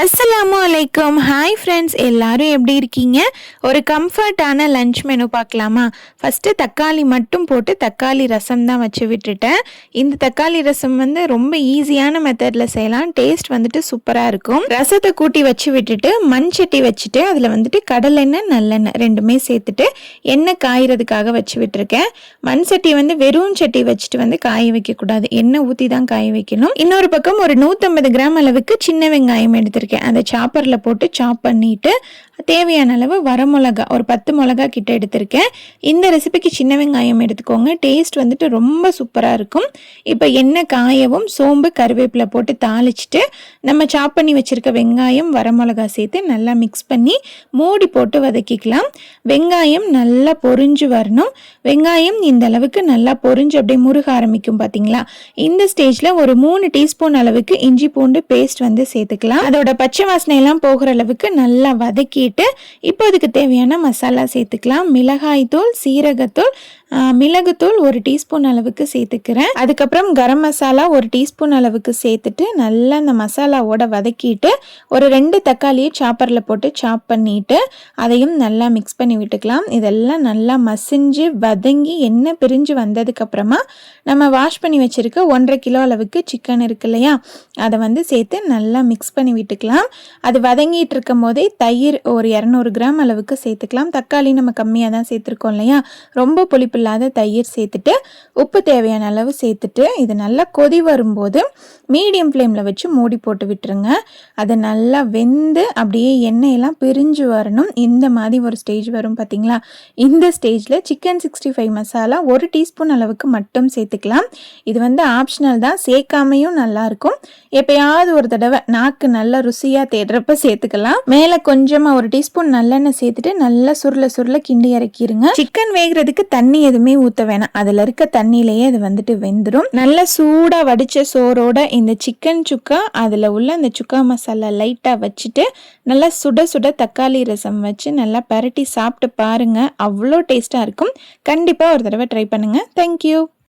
அஸ்ஸலாமு அலைக்கும் hi friends எல்லாரும் எப்படி இருக்கீங்க? ஒரு கம்ஃபர்ட்டான லன்ச் மெனு பார்க்கலாமா? ஃபஸ்ட்டு தக்காளி மட்டும் போட்டு தக்காளி ரசம் தான் வச்சு விட்டுட்டேன். இந்த தக்காளி ரசம் வந்து ரொம்ப ஈஸியான மெத்தடில் செய்யலாம். டேஸ்ட் வந்துட்டு சூப்பராக இருக்கும். ரசத்தை கூட்டி வச்சு விட்டுட்டு மண் சட்டி வச்சுட்டு அதில் வந்துட்டு கடலெண்ணெய் நல்லெண்ணெய் ரெண்டுமே சேர்த்துட்டு எண்ணெய் காயறதுக்காக வச்சு விட்டுருக்கேன். மண் சட்டி வந்து வெறும் சட்டி வச்சுட்டு வந்து காய வைக்கக்கூடாது. எண்ணெய் ஊற்றி தான் காய வைக்கணும். இன்னொரு பக்கம் ஒரு நூற்றம்பது கிராம் அளவுக்கு சின்ன வெங்காயம் எடுத்துருக்கேன். அந்த சாப்பரில் போட்டு சாப் பண்ணிட்டு தேவையான அளவு வரமிளகா ஒரு பத்து மிளகா கிட்ட எடுத்திருக்கேன். இந்த ரெசிபிக்கு சின்ன வெங்காயம் எடுத்துக்கோங்க. டேஸ்ட் வந்துட்டு ரொம்ப சூப்பராக இருக்கும். இப்போ எண்ணெய் காயவும் சோம்பு கருவேப்பிலை போட்டு தாளிச்சிட்டு நம்ம சாப் பண்ணி வச்சுருக்க வெங்காயம் வரமிளகா சேர்த்து நல்லா மிக்ஸ் பண்ணி மூடி போட்டு வதக்கிக்கலாம். வெங்காயம் நல்லா பொரிஞ்சு வரணும். வெங்காயம் இந்த அளவுக்கு நல்லா பொரிஞ்சு அப்படியே முருக ஆரம்பிக்கும் பார்த்தீங்களா இந்த ஸ்டேஜில் ஒரு மூணு டீஸ்பூன் அளவுக்கு இஞ்சி பூண்டு பேஸ்ட் வந்து சேர்த்துக்கலாம். அதோட பச்சை வாசனை எல்லாம் போகிற அளவுக்கு நல்லா வதக்கிட்டு இப்போ அதுக்கு தேவையான மசாலா சேர்த்துக்கலாம். மிளகாய்த்தூள் சீரகத்தூள் மிளகுத்தூள் ஒரு டீஸ்பூன் அளவுக்கு சேர்த்துக்கிறேன். அதுக்கப்புறம் கரம் மசாலா ஒரு டீஸ்பூன் அளவுக்கு சேர்த்துட்டு நல்லா அந்த மசாலாவோட வதக்கிட்டு ஒரு ரெண்டு தக்காளியை சாப்பரில் போட்டு சாப் பண்ணிட்டு அதையும் நல்லா மிக்ஸ் பண்ணி விட்டுக்கலாம். இதெல்லாம் நல்லா மசிஞ்சு வதங்கி எண்ணெய் பிரிஞ்சு வந்ததுக்கப்புறமா நம்ம வாஷ் பண்ணி வச்சுருக்க ஒன்றரை கிலோ அளவுக்கு சிக்கன் இருக்கு இல்லையா? அதை வந்து சேர்த்து நல்லா மிக்ஸ் பண்ணி விட்டுக்கலாம். அது வதங்கிட்டு இருக்கும் போதே தயிர் ஒரு இரநூறு கிராம் அளவுக்கு சேர்த்துக்கலாம். தக்காளி நம்ம கம்மியாக தான் சேர்த்துருக்கோம் இல்லையா? ரொம்ப இல்லாத தயிர் சேர்த்துட்டு உப்பு தேவையான அளவு சேர்த்துட்டு இது நல்லா கொதி வரும்போது மீடியம் ஃப்ளேமில் வச்சு மூடி போட்டு விட்டுருங்க. அது நல்லா வெந்து அப்படியே எண்ணெயெல்லாம் பிரிஞ்சு வரணும். இந்த மாதிரி ஒரு ஸ்டேஜ் வரும் பார்த்தீங்களா இந்த ஸ்டேஜில் சிக்கன் சிக்ஸ்டி ஃபைவ் மசாலா ஒரு டீஸ்பூன் அளவுக்கு மட்டும் சேர்த்துக்கலாம். இது வந்து ஆப்ஷனல் தான். சேர்க்காமையும் நல்லாயிருக்கும் எப்பயாவது ஒரு தடவை நாக்கு நல்லா ருசியாக தேடுறப்ப சேர்த்துக்கலாம். மேலே கொஞ்சமாக ஒரு டீஸ்பூன் நல்லெண்ணெய் சேர்த்துட்டு நல்லா சுருள சுருள கிண்டி இறக்கிடுங்க சிக்கன் வேகிறதுக்கு தண்ணி எதுவுமே ஊற்ற வேணாம். அதில் இருக்க தண்ணியிலேயே அது வந்துட்டு வெந்துடும் நல்லா சூடாக வடித்த சோறோட இந்த சிக்கன் சுக்கா அதில் உள்ள அந்த சுக்கா மசாலா லைட்டாக வச்சுட்டு நல்லா சுட சுட தக்காளி ரசம் வச்சு நல்லா பரட்டி சாப்பிட்டு பாருங்கள் அவ்வளோ டேஸ்ட்டாக இருக்கும். கண்டிப்பாக ஒரு தடவை ட்ரை பண்ணுங்கள் தேங்க்யூ